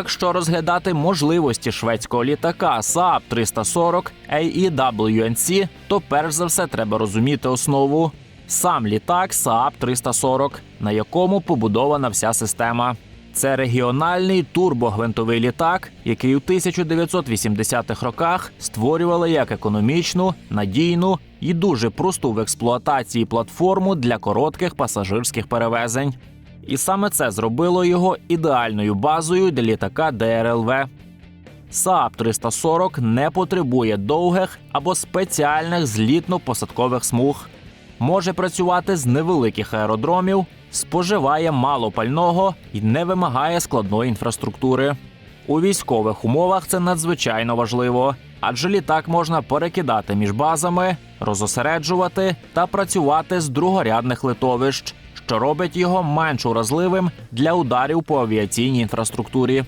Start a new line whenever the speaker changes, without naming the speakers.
Якщо розглядати можливості шведського літака Saab 340 AEWNC, то перш за все треба розуміти основу. Сам літак Saab 340, на якому побудована вся система. Це регіональний турбогвинтовий літак, який у 1980-х роках створювали як економічну, надійну і дуже просту в експлуатації платформу для коротких пасажирських перевезень. І саме це зробило його ідеальною базою для літака ДРЛВ. Saab 340 не потребує довгих або спеціальних злітно-посадкових смуг. Може працювати з невеликих аеродромів, споживає мало пального і не вимагає складної інфраструктури. У військових умовах це надзвичайно важливо, адже літак можна перекидати між базами, розосереджувати та працювати з другорядних литовищ, що робить його менш уразливим для ударів по авіаційній інфраструктурі.